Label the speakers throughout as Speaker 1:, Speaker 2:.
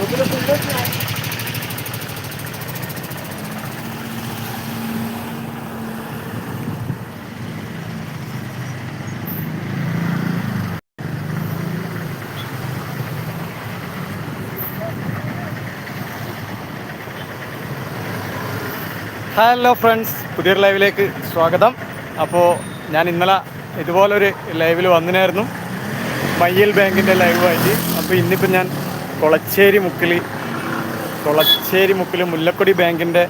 Speaker 1: Hello friends പുതിയൊരു ലൈവിലേക്ക് സ്വാഗതം. അപ്പോൾ ഞാൻ ഇന്നലെ ഇതുപോലൊരു ലൈവിൽ വന്നിനായിരുന്നു. മയ്യൽ ബാങ്കിന്റെ ലൈവായിട്ട് അപ്പോൾ ഇന്നിപ്പോൾ ഞാൻ കൊളച്ചേരി മുക്കിൽ കൊളച്ചേരി മുക്കിൽ മുല്ലക്കൊടി ബാങ്കിന്റെ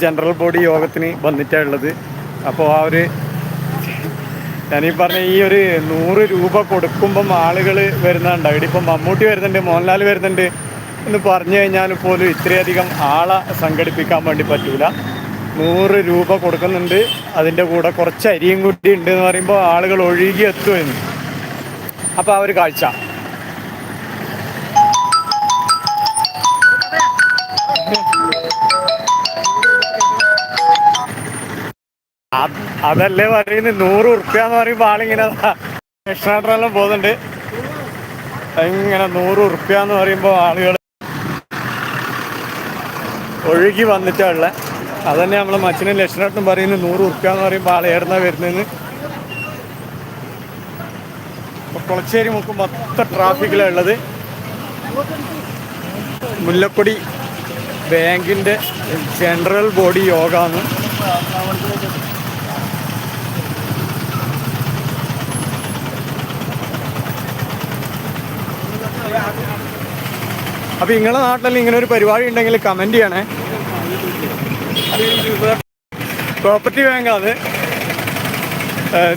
Speaker 1: ജനറൽ ബോഡി യോഗത്തിന് വന്നിട്ടുള്ളത് അപ്പോൾ ആ ഒരു ഞാനീ പറഞ്ഞ ഈ ഒരു നൂറ് രൂപ കൊടുക്കുമ്പം ആളുകൾ വരുന്നുണ്ട്. ഇവിടെ ഇപ്പം മമ്മൂട്ടി വരുന്നുണ്ട് മോഹൻലാൽ വരുന്നുണ്ട് എന്ന് പറഞ്ഞു കഴിഞ്ഞാൽ പോലും ഇത്രയധികം ആളെ സംഘടിപ്പിക്കാൻ വേണ്ടി പറ്റൂല. നൂറ് രൂപ കൊടുക്കുന്നുണ്ട്. അതിന്റെ കൂടെ കുറച്ച് അരിയും കൂടി ഉണ്ട് എന്ന് പറയുമ്പോൾ ആളുകൾ ഒഴുകി എത്തുമെന്ന് അപ്പോൾ ആ ഒരു കാഴ്ച. അതല്ലേ പറയുന്നത് നൂറ് ഉറുപ്പ്യ എന്ന് പറയുമ്പോൾ ആളിങ്ങനെ കൃഷ്ണാട്ടനെല്ലാം പോകുന്നുണ്ട്. ഇങ്ങനെ നൂറ് ഉറുപ്പ്യ എന്ന് പറയുമ്പോൾ ആളുകൾ ഒഴുകി വന്നിട്ടുള്ള തന്നെ നമ്മളെ മച്ചനും ലക്ഷണട്ടും പറയുന്നത് നൂറ് ഉറുപ്പ്യ എന്ന് പറയുമ്പോൾ ആൾ ഏറുന്ന വരുന്നതെന്ന് കുളച്ചേരി മുക്ക് മൊത്തം ട്രാഫിക്കിലാണ് ഉള്ളത്. മുല്ലക്കൊടി ബാങ്കിന്റെ ജനറൽ ബോഡി യോഗമാണ് അപ്പൊ നിങ്ങളുടെ നാട്ടിൽ ഇങ്ങനെ ഒരു പരിപാടി ഉണ്ടെങ്കിൽ കമന്റ് ചെയ്യണേ. പ്രോപ്പർട്ടി ബാങ്ക് അത്.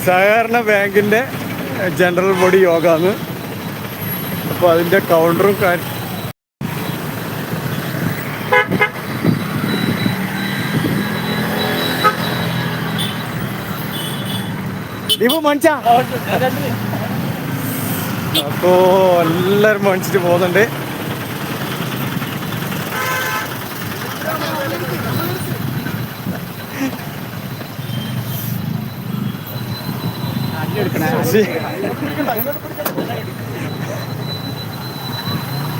Speaker 1: സഹകരണ ബാങ്കിന്റെ ജനറൽ ബോഡി യോഗമാണ് അപ്പോൾ അതിന്റെ കൗണ്ടറും കാര്യം ദീപു മണിച്ചാ അപ്പോ എല്ലാരും മേടിച്ചിട്ട് പോകുന്നുണ്ട്.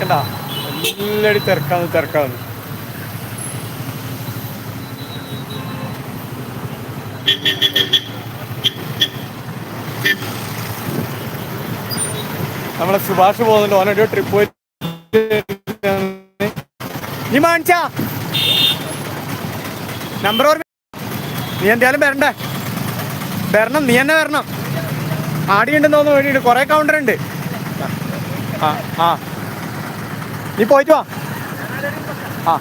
Speaker 1: കണ്ടാ? തിരക്കാന്ന് തിരക്കാന്ന് നമ്മളെ സുഭാഷ് പോകുന്നുണ്ട്. ഓനൊരു ട്രിപ്പ് പോയി നീ നമ്പർ ഓർമ്മ നീ എന്തായാലും വരണ്ടേ? വരണം നീ തന്നെ വരണം. ആടിയുണ്ടെന്ന് തോന്നുന്നു വേണ്ടിയിട്ട് കുറേ കൗണ്ടർ ഉണ്ട്. ആ ആ. നീ പോയിട്ട് വാ. ആ.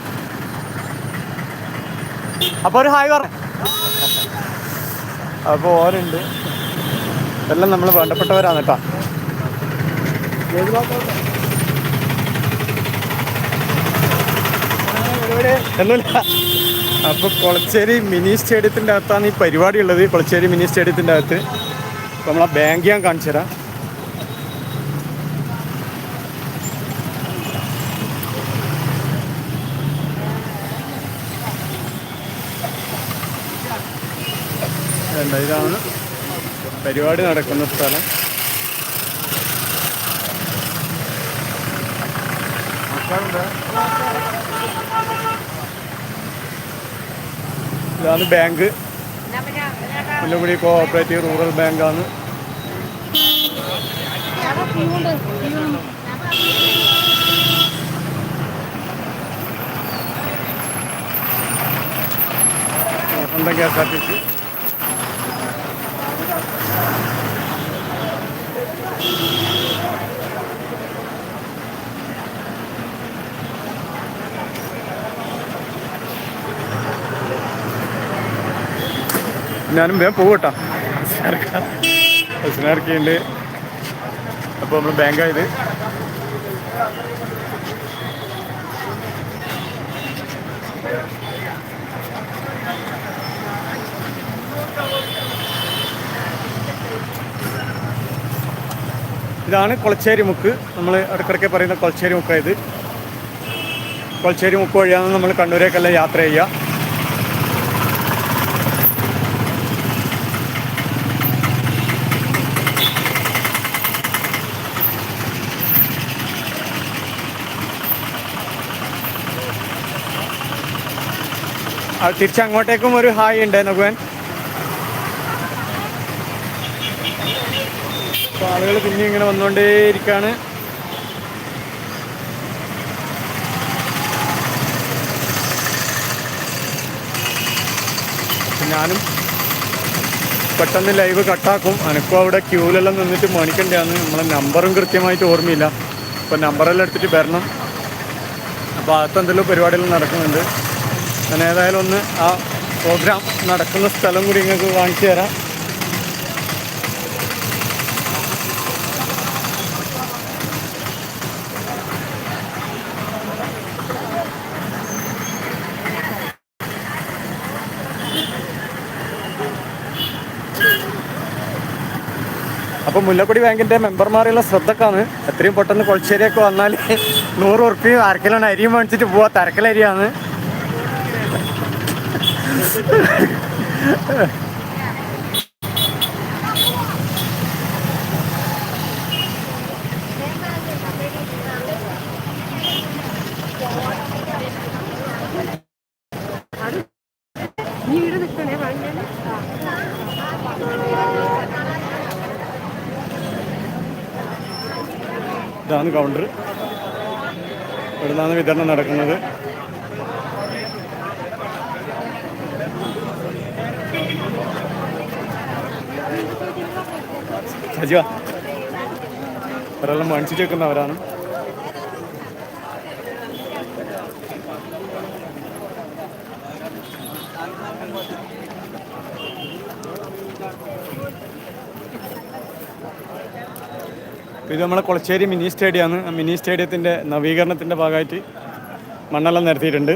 Speaker 1: അപ്പോൾ ഒരു ഹായ് പറ അപ്പോൾ ഓരുണ്ട് എല്ലാം നമ്മൾ വേണ്ടപ്പെട്ടവരാണ് കേട്ടോ. അപ്പൊ കൊളച്ചേരി മിനി സ്റ്റേഡിയത്തിന്റെ അകത്താണ് ഈ പരിപാടി ഉള്ളത് കൊളച്ചേരി മിനി സ്റ്റേഡിയത്തിന്റെ അകത്ത്. അപ്പൊ നമ്മളെ ബാങ്ക് ഞാൻ കാണിച്ചു തരാം. ഇതാണ് പരിപാടി നടക്കുന്ന സ്ഥലം. ഇതാണ് ബാങ്ക്. മുല്ലക്കുടി കോഓപ്പറേറ്റീവ് റൂറൽ ബാങ്കാണ്. സ്വന്തം K S R T C ഞാനും വേഗം പോകട്ടോ ബസ്സിനിറക്കിയുണ്ട് അപ്പോൾ നമ്മൾ ബാങ്കായത്. ഇതാണ് കൊളച്ചേരി മുക്ക്. നമ്മൾ ഇടയ്ക്കിടയ്ക്ക് പറയുന്ന കൊളച്ചേരി മുക്കായത്. കൊളച്ചേരി മുക്ക് വഴിയാണ് നമ്മൾ കണ്ണൂരേക്കെല്ലാം യാത്ര ചെയ്യുക. തിരിച്ചങ്ങോട്ടേക്കും ഒരു ഹായ് ഉണ്ട് അപ്പോൾ ആളുകൾ പിന്നെ ഇങ്ങനെ വന്നുകൊണ്ടേയിരിക്കുകയാണ് അപ്പോൾ ഞാനും പെട്ടെന്ന് ലൈവ് കട്ടാക്കും. എനിക്കും അവിടെ ക്യൂലെല്ലാം നിന്നിട്ട് മണിക്കണ്ടാന്ന് നമ്മളെ നമ്പറും കൃത്യമായിട്ട് ഓർമ്മയില്ല. അപ്പോൾ നമ്പറെല്ലാം എടുത്തിട്ട് വരണം. അപ്പോൾ അകത്ത് എന്തെങ്കിലും പരിപാടികൾ നടക്കുന്നുണ്ട്. ഞാൻ ഏതായാലും ഒന്ന് ആ പ്രോഗ്രാം നടക്കുന്ന സ്ഥലം കൂടി നിങ്ങൾക്ക് കാണിച്ചു തരാം. അപ്പോൾ മുല്ലപ്പടി ബാങ്കിന്റെ മെമ്പർമാരെയുള്ള ശ്രദ്ധക്കാണ്. എത്രയും പെട്ടെന്ന് കുളച്ചേരിയൊക്കെ വന്നാൽ നൂറ് ഉറുപ്പിയും അരക്കിലാണ് അരിയും മേടിച്ചിട്ട് പോവാ തരക്കലരിയാണ്
Speaker 2: നീ ഇവിടെ നിൽക്കണേ പറഞ്ഞാൽ
Speaker 1: ഇതാണ് കൗണ്ടർ ഇവിടുന്നാണ് വിതരണം നടക്കുന്നത്. സജീവ. ഒരാളെ മേടിച്ചിട്ട് ഇത് നമ്മളെ കൊളച്ചേരി മിനി സ്റ്റേഡിയമാണ്. മിനി സ്റ്റേഡിയത്തിന്റെ നവീകരണത്തിന്റെ ഭാഗമായിട്ട് മണ്ണെല്ലാം നിരത്തിയിട്ടുണ്ട്.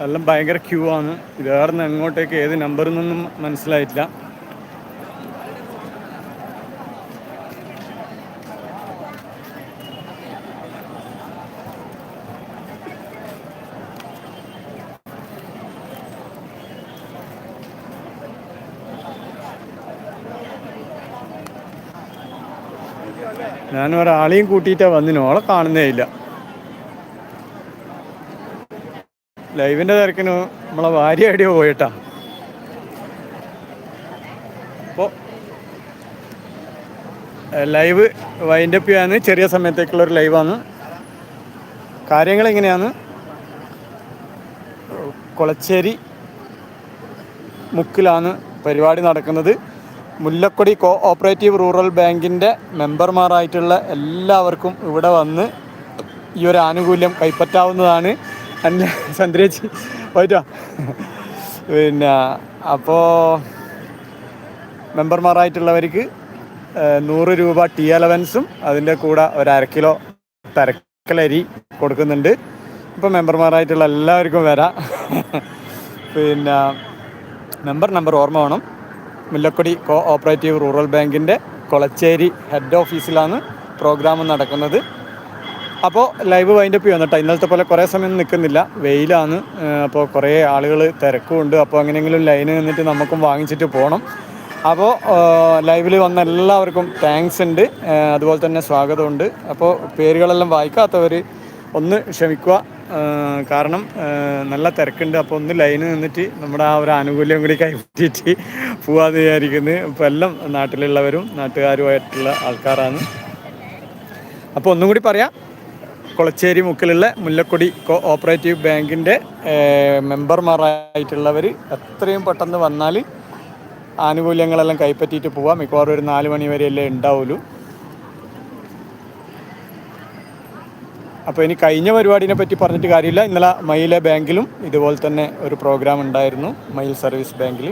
Speaker 1: എല്ലാം ഭയങ്കര ക്യൂ ആണ്. ഇത് ഏറുന്ന എങ്ങോട്ടേക്ക് ഏത് നമ്പറിൽ നിന്നും മനസ്സിലായിട്ടില്ല. ഞാൻ ഒരാളെയും കൂട്ടിയിട്ടാണ് വന്നിന്. ഓളെ കാണുന്നേ ഇല്ല. ലൈവിന്റെ തിരക്കിന് നമ്മളെ ഭാര്യ എവിടെയോ പോയിട്ടാ. അപ്പോൾ ലൈവ് വൈൻഡപ്പ് ചെയ്യാന്ന് ചെറിയ സമയത്തേക്കുള്ള ഒരു ലൈവാണ്. കാര്യങ്ങൾ എങ്ങനെയാന്ന് കൊളച്ചേരി മുക്കിലാണ് പരിപാടി നടക്കുന്നത്. മുല്ലക്കൊടി കോ ഓപ്പറേറ്റീവ് റൂറൽ ബാങ്കിന്റെ മെമ്പർമാരായിട്ടുള്ള എല്ലാവർക്കും ഇവിടെ വന്ന് ഈ ഒരു ആനുകൂല്യം കൈപ്പറ്റാവുന്നതാണ്. അല്ല ചന്ദ്രേച്ചി പോയിട്ടോ? പിന്നെ അപ്പോൾ മെമ്പർമാരായിട്ടുള്ളവർക്ക് നൂറ് രൂപ ടി അലവൻസും അതിന്റെ കൂടെ ഒരു അര കിലോ തരക്കലരി കൊടുക്കുന്നുണ്ട്. ഇപ്പോൾ മെമ്പർമാരായിട്ടുള്ള എല്ലാവർക്കും വരാം. പിന്നെ മെമ്പർ നമ്പർ ഓർമ്മ വേണം. മുല്ലക്കൊടി കോ ഓപ്പറേറ്റീവ് റൂറൽ ബാങ്കിന്റെ കൊളച്ചേരി ഹെഡ് ഓഫീസിലാണ് പ്രോഗ്രാം നടക്കുന്നത്. അപ്പോൾ ലൈവ് വൈൻഡപ്പ് ചെയ്യുന്നു കേട്ടോ ഇന്നലത്തെ പോലെ കുറേ സമയം നിൽക്കുന്നില്ല വെയിലാണ്. അപ്പോൾ കുറേ ആളുകൾ തിരക്കുമുണ്ട്. അപ്പോൾ എങ്ങനെയെങ്കിലും ലൈന് നിന്നിട്ട് നമുക്കും വാങ്ങിച്ചിട്ട് പോകണം അപ്പോൾ ലൈവിൽ വന്ന എല്ലാവർക്കും താങ്ക്സ് ഉണ്ട്. അതുപോലെ തന്നെ സ്വാഗതമുണ്ട്. അപ്പോൾ പേരുകളെല്ലാം വായിക്കാത്തവർ ഒന്ന് ക്ഷമിക്കുക. കാരണം നല്ല തിരക്കുണ്ട്. അപ്പോൾ ഒന്ന് ലൈന് നിന്നിട്ട് നമ്മുടെ ആ ഒരു ആനുകൂല്യം കൂടി കൈപ്പറ്റിയിട്ട് പോവാന്ന് വിചാരിക്കുന്നത് ഇപ്പോൾ എല്ലാം നാട്ടിലുള്ളവരും നാട്ടുകാരുമായിട്ടുള്ള ആൾക്കാരാണ്. അപ്പോൾ ഒന്നും കൂടി പറയാം. കൊളച്ചേരി മുക്കിലുള്ള മുല്ലക്കൊടി കോ ഓപ്പറേറ്റീവ് ബാങ്കിന്റെ മെമ്പർമാരായിട്ടുള്ളവർ എത്രയും പെട്ടെന്ന് വന്നാൽ ആനുകൂല്യങ്ങളെല്ലാം കൈപ്പറ്റിയിട്ട് പോവാം. മിക്കവാറും ഒരു നാല് മണി വരെയല്ലേ ഉണ്ടാവുള്ളൂ. അപ്പോൾ ഇനി കഴിഞ്ഞ പരിപാടിനെ പറ്റി പറഞ്ഞിട്ട് കാര്യമില്ല. ഇന്നലെ മയിലെ ബാങ്കിലും ഇതുപോലെ തന്നെ ഒരു പ്രോഗ്രാം ഉണ്ടായിരുന്നു മയിൽ സർവീസ് ബാങ്കിൽ.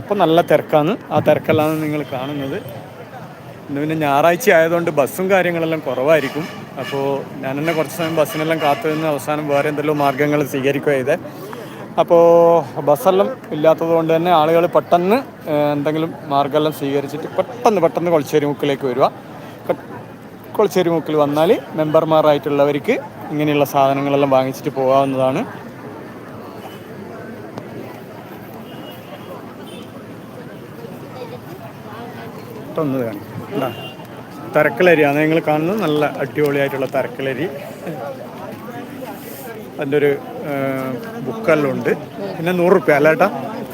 Speaker 1: അപ്പോൾ നല്ല തിരക്കാണ്. ആ തിരക്കെല്ലാം നിങ്ങൾ കാണുന്നത്. ഇന്ന് പിന്നെ ഞായറാഴ്ച ആയതുകൊണ്ട് ബസ്സും കാര്യങ്ങളെല്ലാം കുറവായിരിക്കും. അപ്പോൾ ഞാൻ തന്നെ കുറച്ച് സമയം ബസ്സിനെല്ലാം കാത്തു നിന്ന് അവസാനം വേറെ എന്തെല്ലാം മാർഗങ്ങൾ സ്വീകരിക്കുക ചെയ്തേ. അപ്പോൾ ബസ്സെല്ലാം ഇല്ലാത്തത് കൊണ്ട് തന്നെ ആളുകൾ പെട്ടെന്ന് എന്തെങ്കിലും മാർഗമെല്ലാം സ്വീകരിച്ചിട്ട് പെട്ടെന്ന് പെട്ടെന്ന് കൊളച്ചേരി മുക്കിലേക്ക് വരിക കൊളച്ചേരി മുക്കിൽ വന്നാൽ മെമ്പർമാരായിട്ടുള്ളവർക്ക് ഇങ്ങനെയുള്ള സാധനങ്ങളെല്ലാം വാങ്ങിച്ചിട്ട് പോകാവുന്നതാണ്. ഒന്ന് കാണും. തരക്കലരിയാണ്. നിങ്ങൾ കാണുന്നത് നല്ല അടിപൊളിയായിട്ടുള്ള തരക്കലരി. അതിന്റെ ഒരു ബുക്കെല്ലാം ഉണ്ട് പിന്നെ നൂറ് റുപ്യ അല്ലേട്ടാ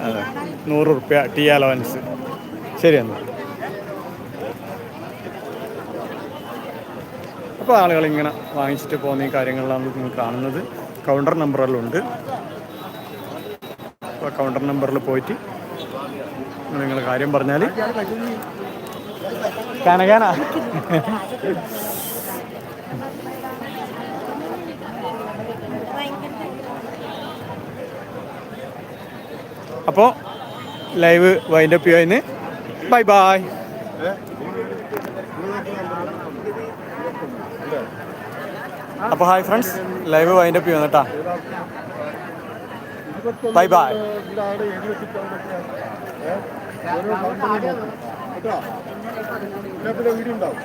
Speaker 1: അതെ. നൂറ് റുപ്യ ടീ അലവൻസ്. ശരി എന്നാൽ അപ്പോൾ ആളുകൾ ഇങ്ങനെ വാങ്ങിച്ചിട്ട് പോകുന്ന ഈ കാര്യങ്ങളിലാണ് നിങ്ങൾ കാണുന്നത്. കൗണ്ടർ നമ്പറെല്ലാം ഉണ്ട്. അപ്പോൾ കൗണ്ടർ നമ്പറിൽ പോയിട്ട് നിങ്ങൾ കാര്യം പറഞ്ഞാൽ കനകാന. അപ്പോൾ ലൈവ് വൈൻഡപ്പ് ചെയ്യുന്നതിന് ബൈ ബൈ അപ്പോൾ hi friends live wind up ചെയ്യുന്നു കേട്ടാ. Bye bye
Speaker 3: വീടുണ്ടാവും